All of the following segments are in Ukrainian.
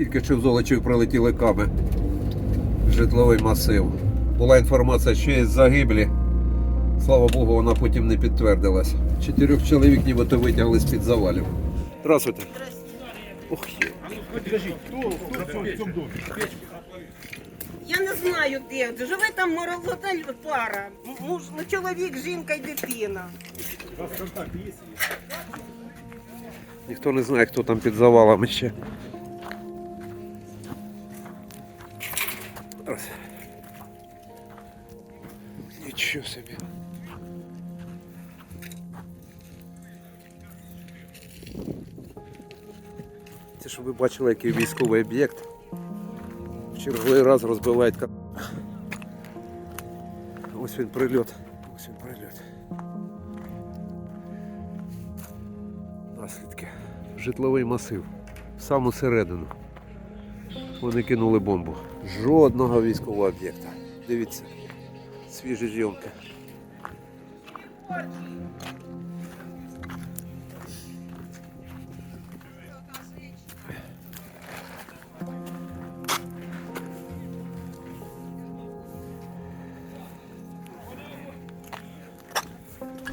Тільки що в Золочів прилетіли каби. Житловий масив. Була інформація, що є загиблі. Слава Богу, вона потім не підтвердилась. Чотирьох чоловік нібито витягли з-під завалів. Здравствуйте. Ох. Я не знаю, де. Живе там молода пара. Муж, ну, чоловік, жінка і дитина. Ніхто не знає, хто там під завалами ще. Нічого собі. Це щоб ви бачили, який військовий об'єкт. В черговий раз розбивають. Ось він прильот. Ось він прильот. Наслідки. Житловий масив. В саму середину. Вони кинули бомбу. Жодного військового об'єкта. Дивіться. Свіжі зйомки.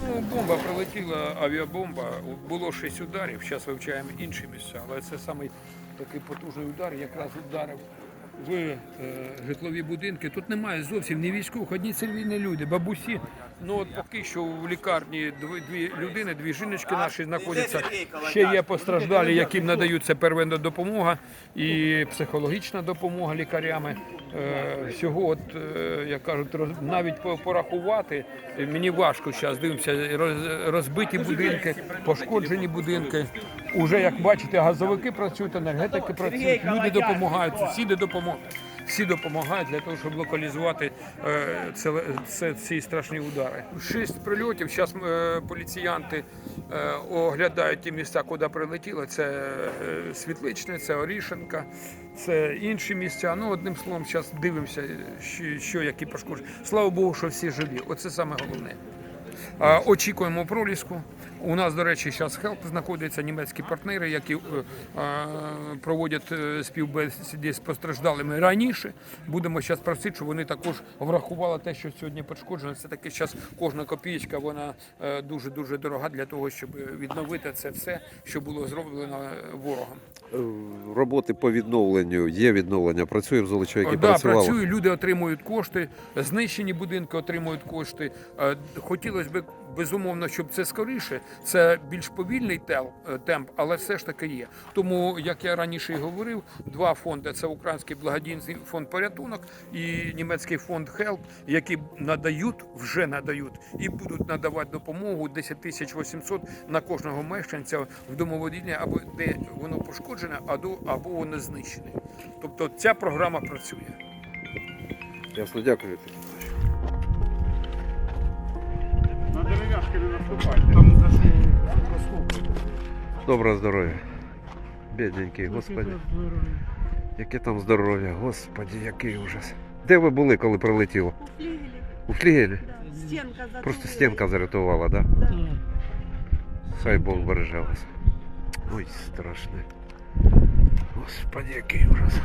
Ну, бомба прилетіла, авіабомба. Було шість ударів. Зараз вивчаємо інші місця. Але це самий такий потужний удар, якраз ударив в е, житлові будинки. Тут немає зовсім ні військових, одні цивільні люди, бабусі. Ну от поки що в лікарні дві, дві людини, дві жіночки наші знаходяться. Ще є постраждалі, яким надається первинна допомога і психологічна допомога лікарями. Е, Всього, от е, як кажуть, роз- навіть по- порахувати мені важко зараз. Дивимося, роз- розбиті будинки, пошкоджені будинки. Уже як бачите, газовики працюють, енергетики працюють, люди допомагають, сусіди допомагають. Всі допомагають для того, щоб локалізувати це, це, ці страшні удари. Шість прильотів. Зараз е, поліціянти е, оглядають ті місця, куди прилетіло. Це е, Світличне, це Орішенка, це інші місця. Ну, одним словом, зараз дивимося, що, які пошкодження. Слава Богу, що всі живі. Оце саме головне. Очікуємо проліску. У нас, до речі, зараз Help знаходяться німецькі партнери, які е, проводять е, співбесіди з постраждалими раніше. Будемо зараз просити, щоб вони також врахували те, що сьогодні пошкоджено. Це таки зараз кожна копієчка, вона дуже дуже дорога для того, щоб відновити це все, що було зроблено ворогом. Е, Роботи по відновленню. Є відновлення. Працює в Золочеві, які да, працювали. працює, люди отримують кошти, знищені будинки отримують кошти. Хотілося б безумовно, щоб це скоріше. Це більш повільний е, темп, але все ж таки є. Тому, як я раніше і говорив, два фонди: це Український благодійний фонд порятунок і німецький фонд Help, які надають, вже надають і будуть надавати допомогу 10 тисяч 800 на кожного мешканця в домоводінні, або де воно пошкоджене, або воно знищене. Тобто ця програма працює. Ясно, дякую. Там Доброго здоров'я. Бідненький, господи. Яке там здоров'я, господи, який ужас. Де ви були, коли прилетіло? У Флігелі, У флігелі? стінка затулила. Просто стінка зарятувала, так? Да? Хай Бог береже вас. Ой, страшне. Господи, який ужас.